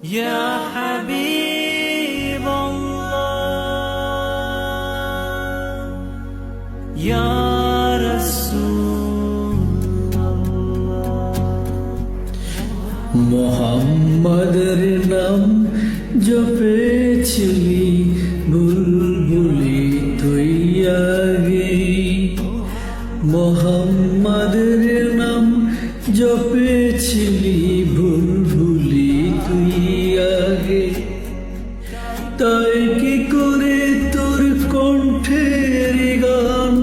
يا حبيب الله يا رسول মোহাম্মদের নাম জপেছিলি বুলবুলি তুই আগে মোহাম্মদের নাম জপেছিলি করে তোর কণ্ঠের গান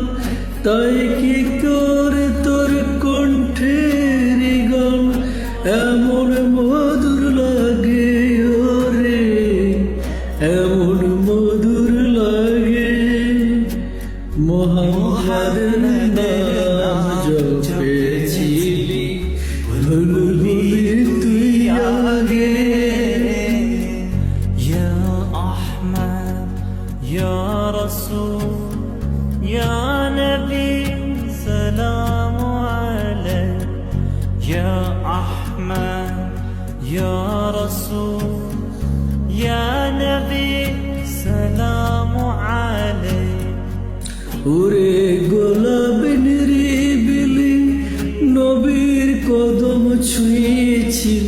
তাই কি করে তোর কণ্ঠের গান? এমন মধুর লাগে ওরে এমন মধুর লাগে। মোহাম্মদের নাম গোলাপ নবীর কদম ছুঁয়েছিলি।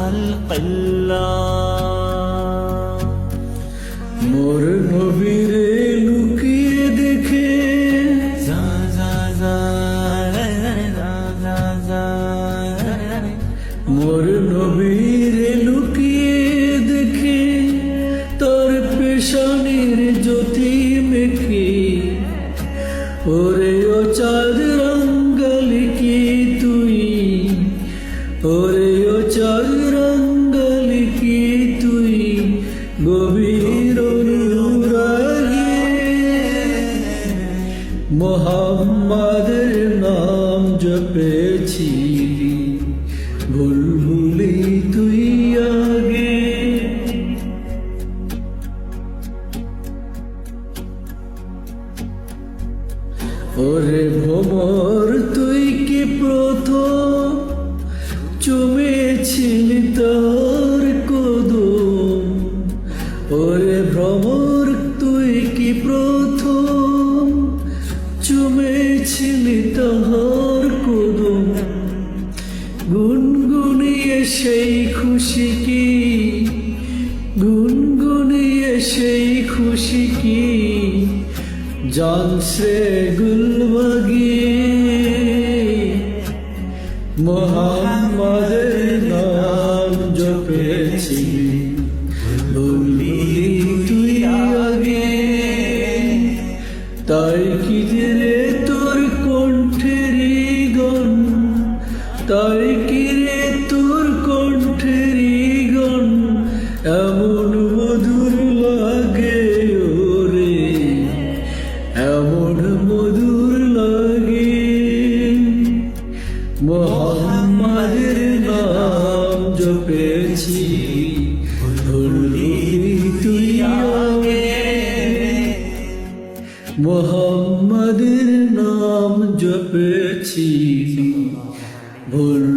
خلق الله মোর নবীরে লুকিয়ে দেখে زا زا زا زا زا زا মোর নবীরে লুকিয়ে দেখে তোর পেশানির জ্যোতি মেখে ওরে ও চাঁদ নাম জপেছিলি। ভুলভুলি তুই আগে ওরে ভ্রমর তুই কি প্রথম চুমেছিলি? সেই খুশি কি? গুনগুনিয়ে সেই খুশি কি? জান সে গুলবাগিয়ে মোহাম্মদের নাম জপেছি। বললি তুই আগে। তাই কি রে তোর কণ্ঠের গন তাই কি পেয়েছি। মোহাম্মদের নাম জপেছি ভুল